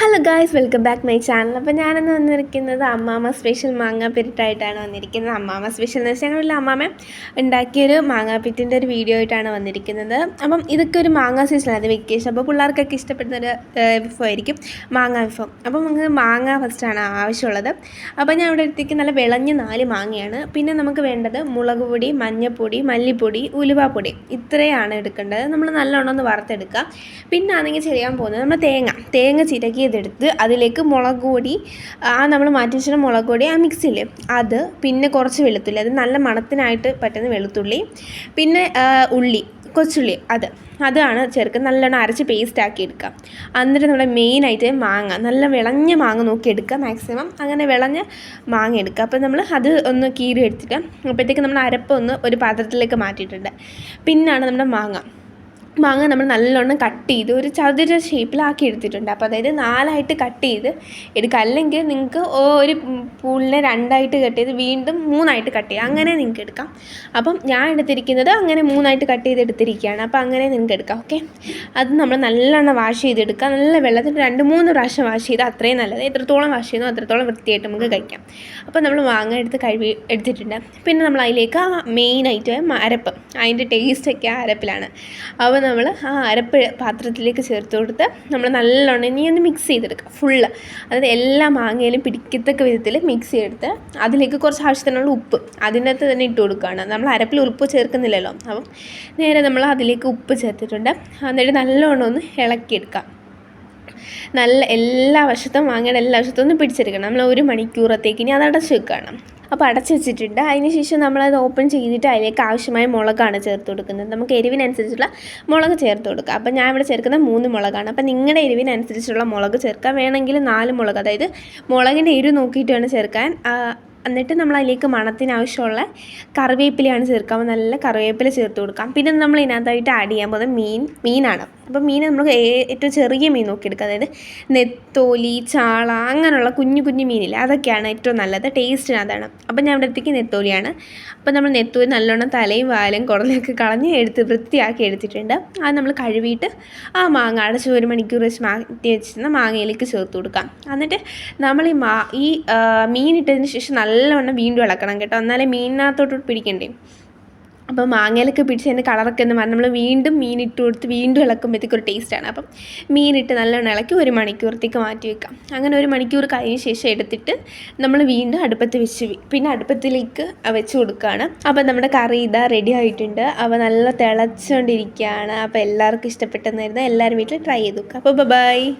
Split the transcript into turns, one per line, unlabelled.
Hello guys welcome back my channel അപ്പോൾ ഞാനിന്ന് വന്നിരിക്കുന്നത് അമ്മാമ സ്പെഷ്യൽ മാങ്ങാപ്പിരിട്ടായിട്ടാണ് വന്നിരിക്കുന്നത്. അമ്മാമ സ്പെഷ്യൽ എന്ന് വെച്ചാൽ ഞങ്ങളുടെ അമ്മാമ്മ ഉണ്ടാക്കിയൊരു മാങ്ങാപ്പിറ്റിന്റെ ഒരു വീഡിയോ ആയിട്ടാണ് വന്നിരിക്കുന്നത്. അപ്പം ഇതൊക്കെ ഒരു മാങ്ങ സീസണാണ് അത് വെക്കേഷൻ അപ്പോൾ പിള്ളേർക്കൊക്കെ ഇഷ്ടപ്പെടുന്ന ഒരു വിഭവമായിരിക്കും മാങ്ങ വിഭവം. അപ്പം നമുക്ക് മാങ്ങ ഫസ്റ്റാണ് ആവശ്യമുള്ളത്. അപ്പോൾ ഞാൻ ഇവിടെ എടുത്തേക്ക് നല്ല വിളഞ്ഞ നാല് മാങ്ങയാണ്. പിന്നെ നമുക്ക് വേണ്ടത് മുളക് പൊടി മഞ്ഞൾപ്പൊടി മല്ലിപ്പൊടി ഉലുവാപ്പൊടി. ഇത്രയാണ് എടുക്കേണ്ടത്. നമ്മൾ നല്ലോണം ഒന്ന് വറുത്തെടുക്കുക. പിന്നെ ആണെങ്കിൽ ചെയ്യാൻ പോകുന്നത് നമ്മൾ തേങ്ങ. തേങ്ങ ചിരകി ചെയ്തെടുത്ത് അതിലേക്ക് മുളക് പൊടി ആ നമ്മൾ മാറ്റി വെച്ചിട്ട് മുളക് പൊടി ആ മിക്സിയിൽ അത് പിന്നെ കുറച്ച് വെളുത്തുള്ളി അത് നല്ല മണത്തിനായിട്ട് പറ്റുന്ന വെളുത്തുള്ളി പിന്നെ ഉള്ളി കൊച്ചുള്ളി അത്. അതാണ് ചേർക്കുക നല്ലോണം അരച്ച് പേസ്റ്റ് ആക്കി എടുക്കുക എന്നിട്ട് നമ്മുടെ മെയിനായിട്ട് മാങ്ങ നല്ല വിളഞ്ഞ മാങ്ങ നോക്കി എടുക്കുക മാക്സിമം അങ്ങനെ വിളഞ്ഞ മാങ്ങ എടുക്കുക അപ്പോൾ നമ്മൾ അത് ഒന്ന് കീറി എടുത്തിട്ട് അപ്പോഴത്തേക്ക് നമ്മൾ അരപ്പ് ഒന്ന് ഒരു പാത്രത്തിലേക്ക് മാറ്റിയിട്ടുണ്ട്. പിന്നാണ് നമ്മുടെ മാങ്ങ. മാങ്ങ നമ്മൾ നല്ലോണം കട്ട് ചെയ്ത് ഒരു ചതുര ഷേപ്പിലാക്കി എടുത്തിട്ടുണ്ട്. അപ്പോൾ അതായത് നാലായിട്ട് കട്ട് ചെയ്ത് എടുക്കുക അല്ലെങ്കിൽ നിങ്ങൾക്ക് ഒരു പൂളിനെ രണ്ടായിട്ട് കട്ട് ചെയ്ത് വീണ്ടും മൂന്നായിട്ട് കട്ട് ചെയ്യുക അങ്ങനെ നിങ്ങൾക്ക് എടുക്കാം. അപ്പം ഞാൻ എടുത്തിരിക്കുന്നത് അങ്ങനെ മൂന്നായിട്ട് കട്ട് ചെയ്ത് എടുത്തിരിക്കുകയാണ്. അപ്പോൾ അങ്ങനെ നിങ്ങൾക്ക് എടുക്കാം. ഓക്കെ അത് നമ്മൾ നല്ലോണം വാഷ് ചെയ്തെടുക്കുക. നല്ല വെള്ളത്തിൽ രണ്ട് മൂന്ന് പ്രാവശ്യം വാഷ് ചെയ്താൽ അത്രയും നല്ലത്. എത്രത്തോളം വാഷ് ചെയ്യുന്നു അത്രത്തോളം വൃത്തിയായിട്ട് നമുക്ക് കഴിക്കാം. അപ്പോൾ നമ്മൾ മാങ്ങ എടുത്ത് കഴുകി എടുത്തിട്ടുണ്ട്. പിന്നെ നമ്മൾ അതിലേക്ക് മെയിൻ മെയിനായിട്ട് അരപ്പ്. അതിന്റെ ടേസ്റ്റൊക്കെ ആ അരപ്പിലാണ്. അപ്പോൾ നമ്മൾ ആ അരപ്പ് പാത്രത്തിലേക്ക് ചേർത്ത് കൊടുത്ത് നമ്മൾ നല്ലോണം ഇനി ഒന്ന് മിക്സ് ചെയ്തെടുക്കുക ഫുള്ള് അതായത് എല്ലാ മാങ്ങയിലും പിടിക്കത്തക്ക വിധത്തിൽ മിക്സ് ചെയ്തെടുത്ത് അതിലേക്ക് കുറച്ച് ആവശ്യത്തിനുള്ള ഉപ്പ്. അതിനകത്ത് തന്നെ ഇട്ട് കൊടുക്കുകയാണ്. നമ്മൾ അരപ്പിൽ ഉപ്പ് ചേർക്കുന്നില്ലല്ലോ. അപ്പം നേരെ നമ്മൾ അതിലേക്ക് ഉപ്പ് ചേർത്തിട്ടുണ്ട്. എന്നിട്ട് നല്ലോണം ഒന്ന് ഇളക്കിയെടുക്കുക നല്ല എല്ലാ വശത്തും മാങ്ങയുടെ എല്ലാ വശത്തും ഒന്ന് പിടിച്ചെടുക്കണം. നമ്മൾ ഒരു മണിക്കൂറത്തേക്ക് ഇനി അത് അടച്ചു വെക്കണം അപ്പോൾ അടച്ചു വെച്ചിട്ടുണ്ട്. അതിന് ശേഷം നമ്മളത് ഓപ്പൺ ചെയ്തിട്ട് അതിലേക്ക് ആവശ്യമായ മുളകാണ് ചേർത്ത് കൊടുക്കുന്നത്. നമുക്ക് എരിവിനനുസരിച്ചുള്ള മുളക് ചേർത്ത് കൊടുക്കുക അപ്പോൾ ഞാൻ ഇവിടെ ചേർക്കുന്ന മൂന്ന് മുളകാണ്. അപ്പോൾ നിങ്ങളുടെ എരിവിനനുസരിച്ചുള്ള മുളക് ചേർക്കാം. വേണമെങ്കിൽ നാല് മുളക് അതായത് മുളകിന്റെ എരിവ് നോക്കിയിട്ട് വേണം ചേർക്കാൻ എന്നിട്ട് നമ്മൾ അതിലേക്ക് മണത്തിനാവശ്യമുള്ള കറിവേപ്പിലയാണ് ചേർക്കുക. നല്ല കറിവേപ്പില ചേർത്ത് കൊടുക്കാം. പിന്നെ നമ്മൾ ഇതിനകത്തായിട്ട് ആഡ് ചെയ്യാൻ പോകുന്നത് മീൻ മീനാണ്. അപ്പോൾ മീൻ നമ്മൾ ഏറ്റവും ചെറിയ മീൻ നോക്കിയെടുക്കുക. അതായത് നെത്തോലി ചാള അങ്ങനെയുള്ള കുഞ്ഞു കുഞ്ഞു മീനില്ല അതൊക്കെയാണ് ഏറ്റവും നല്ലത്. ടേസ്റ്റിന് അതാണ്. അപ്പോൾ ഞാൻ ഇവിടെ എത്തിക്ക് നെത്തോലിയാണ്. അപ്പോൾ നമ്മൾ നെത്തോലി നല്ലോണം തലയും വാലും കുടലൊക്കെ കളഞ്ഞ് എടുത്ത് വൃത്തിയാക്കി എടുത്തിട്ടുണ്ട്. അത് നമ്മൾ കഴുകിയിട്ട് ആ മാങ്ങ അടച്ച് ഒരു മണിക്കൂർ വെച്ച് മാറ്റി വെച്ചിരുന്ന മാങ്ങയിലേക്ക് ചേർത്ത് കൊടുക്കാം. എന്നിട്ട് നമ്മൾ ഈ മാ ഈ മീൻ ഇട്ടതിന് ശേഷം നല്ലവണ്ണം വീണ്ടും ഇളക്കണം കേട്ടോ. എന്നാലേ മീനിനകത്തോട്ട് പിടിക്കണ്ടേ. അപ്പോൾ മാങ്ങയിലൊക്കെ പിടിച്ച് അതിന്റെ കളറൊക്കെ എന്ന് പറഞ്ഞാൽ നമ്മൾ വീണ്ടും മീൻ ഇട്ട് കൊടുത്ത് വീണ്ടും ഇളക്കുമ്പോഴത്തേക്ക് ഒരു ടേസ്റ്റാണ് അപ്പം മീനിട്ട് നല്ലോണം ഇളക്കി ഒരു മണിക്കൂറത്തേക്ക് മാറ്റി വെക്കാം. അങ്ങനെ ഒരു മണിക്കൂർ കഴിഞ്ഞ ശേഷം എടുത്തിട്ട് നമ്മൾ വീണ്ടും അടുപ്പത്ത് വെച്ച് പിന്നെ അടുപ്പത്തിലേക്ക് വെച്ച് കൊടുക്കുകയാണ്. അപ്പോൾ നമ്മുടെ കറി ഇതാ റെഡി ആയിട്ടുണ്ട്. അപ്പോൾ നല്ല തിളച്ചുകൊണ്ടിരിക്കുകയാണ് അപ്പോൾ എല്ലാവർക്കും ഇഷ്ടപ്പെട്ടെന്നായിരുന്നു എല്ലാവരും വീട്ടിൽ ട്രൈ ചെയ്ത് നോക്കുക അപ്പോൾ ബൈ